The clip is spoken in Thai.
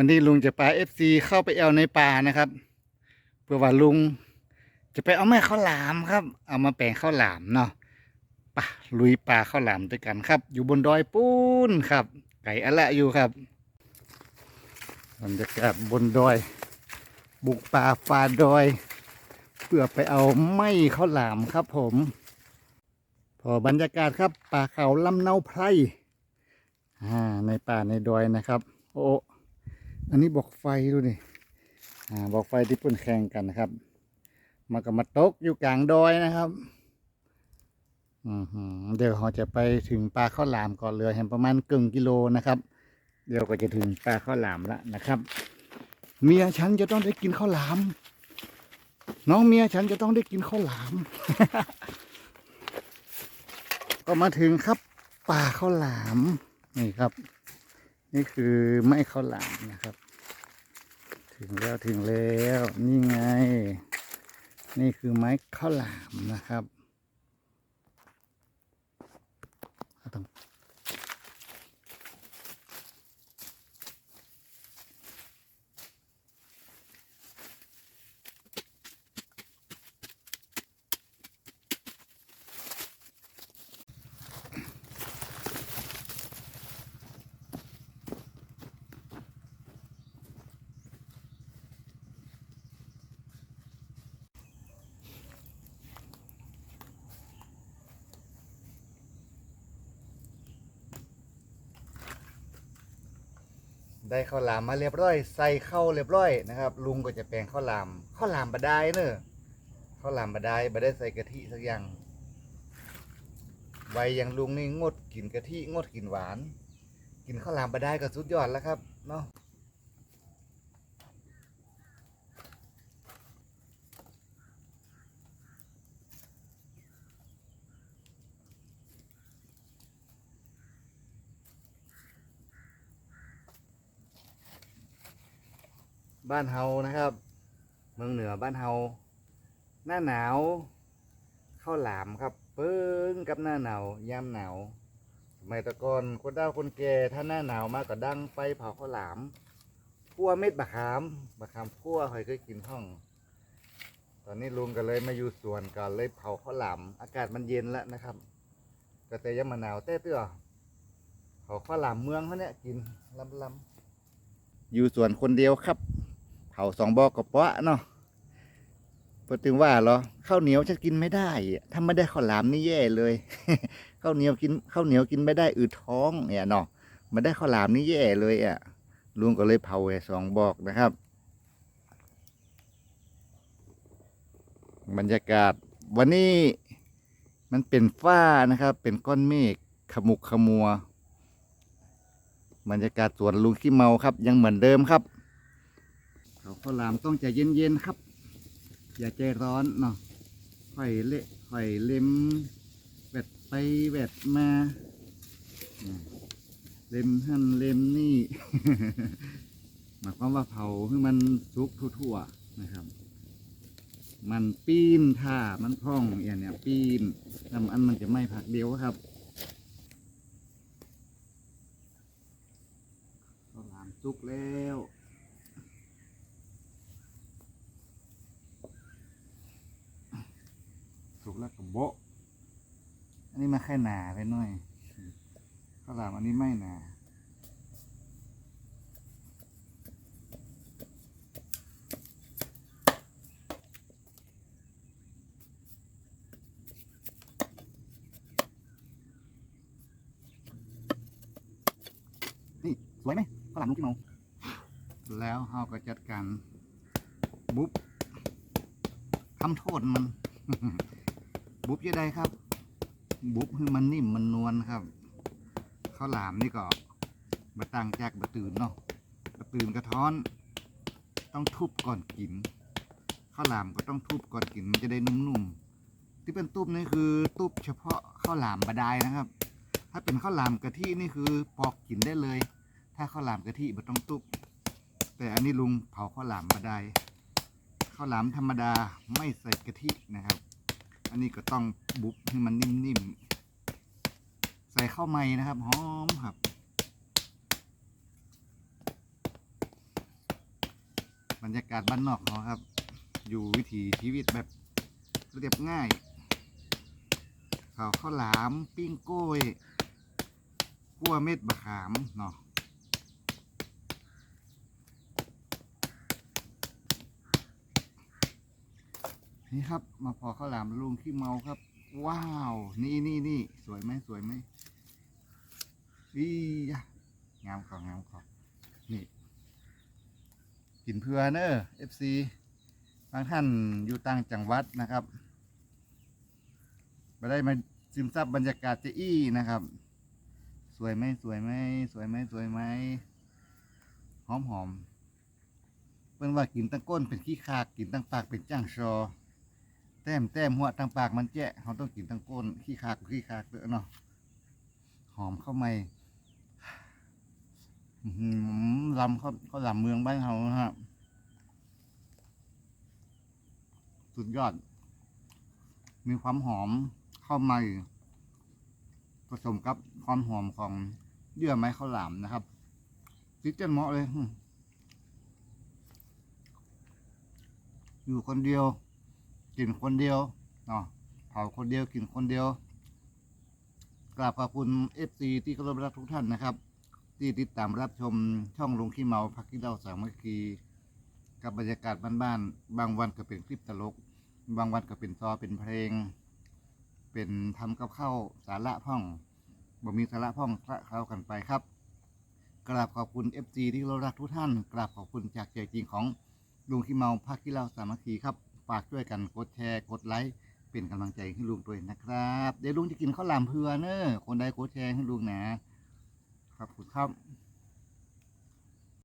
วันนี้ลุงจะพาเอฟซีเข้าไปเอาในป่านะครับเพื่อว่าลุงจะไปเอาแม่ข้าวหลามครับ เอามาแปลงข้าวหลามเนาะป่ะลุยป่าข้าวหลามด้วยกันครับ อยู่บนดอยปูนครับ ไก่อะละอยู่ครับบรรยากาศบนดอย บุกป่าฝ่าดอย เพื่อไปเอาไม้ข้าวหลามครับผม พอบรรยากาศครับ ป่าเขาลำเนาไพรอ่าในป่าในดอยนะครับ โอ้ อันนี้บอกไฟดูนี่อ่าบอกไฟที่เปุ่นแข่งกันนะครับมากับมาตกอยู่กลางดอยนะครับอือหือเดี๋ยวเราจะไปถึงป่าข้าวหลามก่อนเรือเห็นประมาณกึ่งกิโลนะครับ เดี๋ยวก็จะถึงป่าข้าวหลามแล้วนะครับ เมียฉันจะต้องได้กินข้าวหลาม น้องเมียฉันจะต้องได้กินข้าวหลาม ก็มาถึงครับป่าข้าวหลามนี่ครับ นี่คือไม้ข้าวหลามนะครับ ถึงแล้วถึงแล้วนี่ไง นี่คือไม้ข้าวหลามนะครับต้อง ได้ข้าวหลามมาเรียบร้อย ใส่เข้าเรียบร้อยนะครับ ลุงก็จะแปลงข้าวหลามข้าวหลามบะได้เนอะข้าวหลามบะได้บะได้ใส่กะทิสักอย่างใบอย่างลุงนี่งดกินกะทิงดกินหวาน กินข้าวหลามบะได้ก็สุดยอดแล้วครับเนาะ บ้านเฮานะครับ เมืองเหนือบ้านเฮาหน้าหนาวข้าวหลามครับเปิ้งกับหน้าหนาวยามหนาวสมัยตะกอนคนเฒ่าคนแก่ถ้าหน้าหนาวมากก็ดังไฟเผาข้าวหลามคั่วเม็ดบะขามบะขามคั่วเคยเคยกินห้อง ตอนนี้ลุงก็เลยมาอยู่สวนก็เลยเผาข้าวหลามอากาศมันเย็นแล้วนะครับ ก็แต่ยังมาหนาวเต้เตื้อเผาข้าวหลามเมืองเขาเนี่ยกินลำลำๆอยู่สวนคนเดียวครับ เผาสองบอกกับเปาะเนาะพอถึงว่าเหรอข้าวเหนียวจะกินไม่ได้ถ้าไม่ได้ข้าวหลามนี่แย่เลยข้าวเหนียวกินข้าวเหนียวกินไม่ได้อืดท้องเนี่ยเนาะไม่ได้ข้าวหลามนี่แย่เลยอะลุงก็เลยเผาไว้สองบอกนะครับ บรรยากาศวันนี้มันเป็นฟ้านะครับ เป็นก้อนเมฆขมุกขมัว บรรยากาศสวนลุงขี้เมาครับ ยังเหมือนเดิมครับ เขาข้าวหลามต้องใจเย็นๆครับ อย่าใจร้อนเนาะค่อยเละค่อยเล็มแวดไปแวดมา เล็มหันเล็มนี่ หมายความว่าเผาให้มันสุกทั่วๆนะครับ มันปีนท่ามันพร่องอย่างเนี้ยปีนทำอันมันจะไม่ผักเดียวครับข้าวหลามสุกแล้ว สุก แล้วก็โบะอันนี้มาแค่หนาไปหน่อยข้าวหลามอันนี้ไม่หนานี่สวยไหมข้าวหลามลูกที่เมาแล้วเราก็จัดการบุ๊บทำโทษมัน บุบยังไงครับ บุบให้มันนิ่มมันนวลครับข้าวหลามนี่ก็บะตังจากบะตื่นเนาะบะตื่นกระท้อน ต้องทุบก่อนกินข้าวหลามก็ต้องทุบก่อนกินมันจะได้นุ่มๆที่เป็นตุบนี่คือตุบเฉพาะข้าวหลามบะไดนะครับ ถ้าเป็นข้าวหลามกะทินี่คือปอกกินได้เลย ถ้าข้าวหลามกะทิมันต้องตุบแต่อันนี้ลุงเผาข้าวหลามบะไดข้าวหลามธรรมดาไม่ใส่กะทินะครับ อันนี้ก็ต้องบุบให้มันนิ่มๆ ใส่ข้าวไม้นะครับหอมครับ บรรยากาศบ้านนอกเขาครับ อยู่วิถีชีวิตแบบเรียบง่ายข้าวข้าวหลามปิ้งกล้วยกั้วเม็ดบะขามเนาะ นี่ครับ มาพอข้าวหลามลุงขี้เมาครับ ว้าว นี่นี่นี่สวยไหมสวยไหมอียะงามของงามของนี่กินเพื่อเนอะ FC บางท่านอยู่ต่างจังหวัดนะครับมาได้มาซึมซับบรรยากาศเจอี้นะครับ สวยไหมสวยไหมสวยไหมสวยไหมหอมหอมเพิ่นว่ากินตั้งก้นเป็นขี้คากกินตั้งปากเป็นจ้างชอ ต้มแต้มหัวตั้งปากมันแจ๊ะเขาต้องกินตั้งก้นขี้คากกับขี้คากเด้อเนาะหอมเข้าไม่ลำเขาเขาลำเมืองบ้านเขาฮะสุดยอด มีความหอมเข้าไม่ผสมกับความหอมของเยื่อไม้ข้าวหลามนะครับติดเจนเหมาะเลย อยู่คนเดียว กินคนเดียวเนาะเผาคนเดียวกินคนเดียวกราบขอบคุณเอฟซีที่เคารพรักทุกท่านนะครับ ที่ติดตามรับชมช่องลุงขี้เมาพักกินเล้าสามัคคีกับบรรยากาศบ้านๆบางวันก็เป็นคลิปตลก บางวันก็เป็นซอเป็นเพลง เป็นทำกับข้าวสาระพ่องบ่มีสาระพ่องคละเคล้ากันไปครับกราบขอบคุณ FC ที่เรารักทุกท่านกราบขอบคุณจากใจจริงของลุงขี้เมาพักกินเล้าสามัคคีครับ ฝากช่วยกันกดแชร์กดไลค์เป็นกำลังใจให้ลุงด้วยนะครับ เดี๋ยวลุงจะกินข้าวหลามเพื่อเนอะคนใดกดแชร์ให้ลุงนะครับคุณครับ